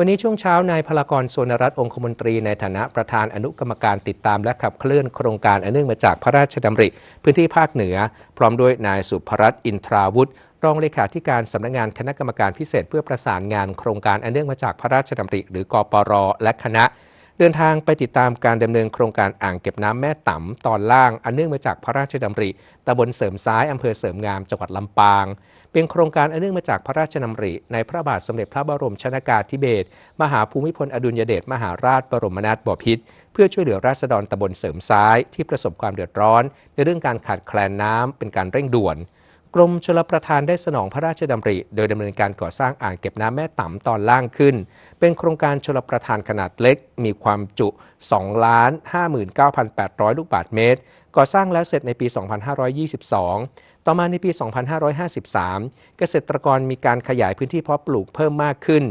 วันนี้ช่วงเช้านายพลากรสวนรัตน์องคมนตรีในฐานะประธานอนุกรรมการติดตามและขับเคลื่อนโครงการอันเนื่องมาจากพระราชดำริ พื้นที่ภาคเหนือ พร้อมด้วยนายสุภรัตน์อินทราวุฒิรองเลขาธิการสำนักงานคณะกรรมการพิเศษเพื่อประสานงานโครงการอันเนื่องมาจากพระราชดำริ หรือกปรและคณะ เดินทางไปติดตามการดำเนินโครงการอ่างเก็บน้ำแม่ต่ำตอนล่าง อันเนื่องมาจากพระราชดำริตำบลเสริมซ้ายอำเภอเสริมงามจังหวัดลำปาง เป็นโครงการอันเนื่องมาจากพระราชดำริ ในพระบาทสมเด็จพระบรมชนากาธิเบศรมหาภูมิพลอดุลยเดชมหาราชบรมนาถบพิตรเพื่อช่วยเหลือราษฎรตำบลเสริมซ้าย ที่ประสบความเดือดร้อน ในเรื่องการขาดแคลนน้ำเป็นการเร่งด่วน กรมชลประทานได้สนองพระราชดำริ โดยดำเนินการก่อสร้างอ่างเก็บน้ำแม่ต่ำตอนล่างขึ้น เป็นโครงการชลประทานขนาดเล็ก มีความจุ2ล้าน59,800 ลูกบาศก์เมตร ก่อสร้างแล้วเสร็จในปี 2522 ต่อมาในปี 2553 เกษตรกรมีการขยายพื้นที่เพาะปลูกเพิ่มมากขึ้น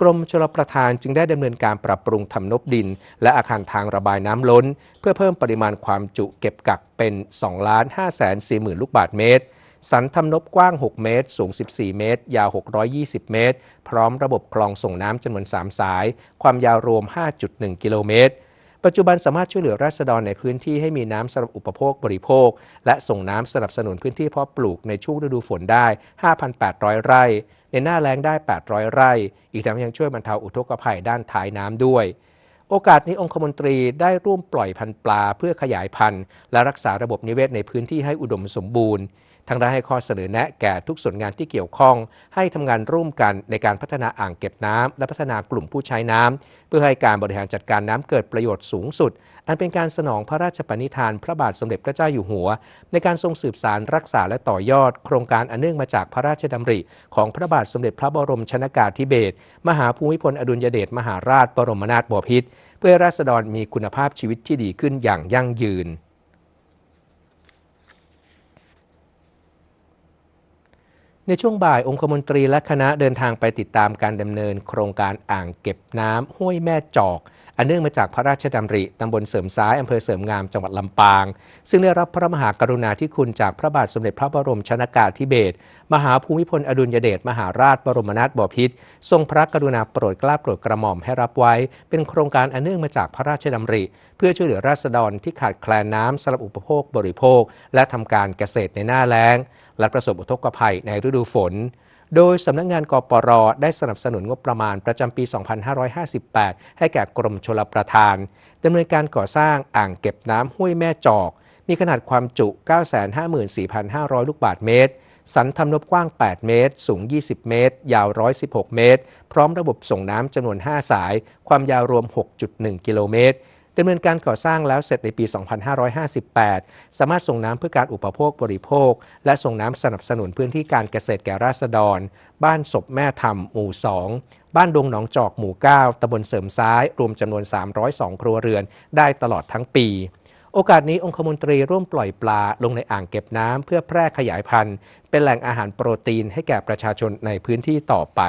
กรมชลประทานจึงได้ดำเนินการปรับปรุงทำนบดิน และอาคารทางระบายน้ำล้น เพื่อเพิ่มปริมาณความจุเก็บกักเป็น2ล้าน5แสน4หมื่นลูกบาศก์เมตร สันทำนบกว้าง 6 เมตร สูง 14 เมตร ยาว 620 เมตร พร้อมระบบคลองส่งน้ำจำนวน 3 สาย ความยาวรวม 5.1 กิโลเมตร ปัจจุบันสามารถช่วยเหลือราษฎรในพื้นที่ให้มีน้ำสำหรับอุปโภคบริโภค และส่งน้ำสนับสนุนพื้นที่เพาะปลูกในช่วงฤดูฝนได้ 5,800 ไร่ ในหน้าแล้งได้ 800 ไร่ อีกทั้งยังช่วยบรรเทาอุทกภัยด้านท้ายน้ำด้วยโอกาสนี้องคมนตรีได้ร่วมปล่อยพันธุ์ปลาเพื่อขยายพันธุ์ และรักษาระบบนิเวศในพื้นที่ให้อุดมสมบูรณ์ทั้งได้ให้ข้อเสนอแนะแก่ทุกส่วนงานที่เกี่ยวข้อง ให้ทำงานร่วมกันในการพัฒนาอ่างเก็บน้ำและพัฒนากลุ่มผู้ใช้น้ำเพื่อให้การบริหารจัดการน้ำเกิดประโยชน์สูงสุด อันเป็นการสนองพระราชปณิธาน พระบาทสมเด็จพระเจ้าอยู่หัว ในการทรงสืบสารรักษาและต่อยอด โครงการอันเนื่องมาจากพระราชดำริ ของพระบาทสมเด็จพระบรมชนากาธิเบศรมหาภูมิพลอดุลยเดชมหาราชบรมนาถบพิตรเพื่อราษฎรมีคุณภาพชีวิตที่ดีขึ้นอย่างยั่งยืน ในช่วงบ่ายองคมนตรีและคณะเดินทางไปติดตามการดำเนินโครงการอ่างเก็บน้ำห้วยแม่จอก อันเนื่องมาจากพระราชดำริตำบลเสริมซ้ายอำเภอเสริมงามจังหวัดลำปาง ซึ่งได้รับพระมหากรุณาธิคุณจากพระบาทสมเด็จพระบรมชนากาธิเบศรมหาภูมิพลอดุลยเดชมหาราชบรมนาถบพิตรทรงพระกรุณาโปรดเกล้าโปรดกระหม่อมให้รับไว้ เป็นโครงการอันเนื่องมาจากพระราชดำริ เพื่อช่วยเหลือราษฎรที่ขาดแคลนน้ำสำหรับอุปโภคบริโภค และทำการเกษตรในหน้าแล้ง และประสบอุทกภัยในฤดูฝน โดยสำนักงงานกปรได้สนับสนุนงบประมาณประจำปี 2558 ให้แก่กรมชลประทานดำเนินการก่อสร้างอ่างเก็บน้ำห้วยแม่จอก มีขนาดความจุ 954,500 ลูกบาศก์เมตร สันทำนบกว้าง 8 เมตร สูง 20 เมตร ยาว 116 เมตร พร้อมระบบส่งน้ำจำนวน 5 สาย ความยาวรวม 6.1 กิโลเมตร ดำเนินการก่อสร้างแล้วเสร็จในปี 2558 สามารถส่งน้ำเพื่อการอุปโภคบริโภค และส่งน้ำสนับสนุนพื้นที่การเกษตรแก่ราษฎร บ้านศพแม่ธรรมหมู่ 2 บ้านดงหนองจอกหมู่ 9ตำบลเสริมซ้าย รวมจำนวน 302 ครัวเรือน ได้ตลอดทั้งปีโอกาสนี้องคมนตรีร่วมปล่อยปลาลงในอ่างเก็บน้ำเพื่อแพร่ขยายพันธุ์ เป็นแหล่งอาหารโปรตีนให้แก่ประชาชนในพื้นที่ต่อไป